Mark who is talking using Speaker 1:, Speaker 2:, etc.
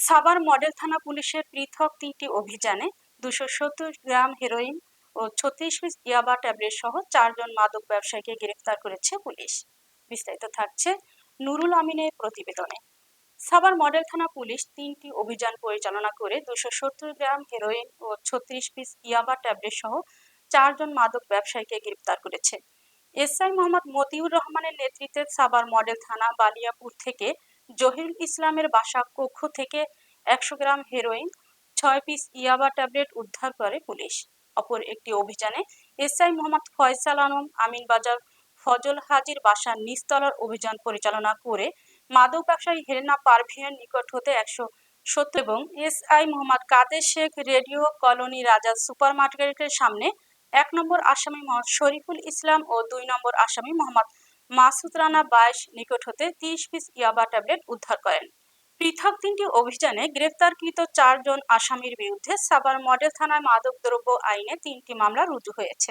Speaker 1: Savar model থানা পুলিশের পৃথক তিনটি অভিযানে দুশো সত্তর গ্রাম হেরোইন ও ছত্রিশ পিস ইয়াবা ট্যাবলেট সহ চারজন মাদক ব্যবসায়ীকে গ্রেফতার করেছে পুলিশ। বিস্তারিত থাকছে নুরুল আমিনের প্রতিবেদনে। সাভার মডেল থানা পুলিশ তিনটি অভিযান পরিচালনা করে দুশো সত্তর গ্রাম হেরোইন ও ছত্রিশ পিস ইয়াবা ট্যাবলেট সহ চারজন মাদক ব্যবসায়ীকে গ্রেফতার করেছে। এসআই মোহাম্মদ মতিউর রহমানের নেতৃত্বে সাভার মডেল থানা বালিয়াপুর থেকে জহিরুল ইসলামের বাসা কক্ষ থেকে একশো গ্রাম হেরোইন, ছয় পিস ইয়াবা ট্যাবলেট উদ্ধার করে পুলিশ। অপর একটি অভিযানে এসআই মোহাম্মদ ফয়সাল আলম আমিনবাজার ফজল হাজির বাসার নিচতলার অভিযান পরিচালনা করে মাদক ব্যবসায়ী হেরেনা পারভিনের নিকট হতে একশো সত্য এবং SI Mohammad Kader Sheikh radio colony Raja super মার্কেটের সামনে এক নম্বর আসামি মোহাম্মদ শরীফুল ইসলাম ও দুই নম্বর আসামি মোহাম্মদ মাসুদ রানা বাইশ নিকট হতে তিরিশ পিস ইয়াবা ট্যাবলেট উদ্ধার করেন। পৃথক তিনটি অভিযানে গ্রেফতারকৃত চারজন আসামির বিরুদ্ধে সাভার মডেল থানায় মাদকদ্রব্য আইনে তিনটি মামলা রুজু হয়েছে।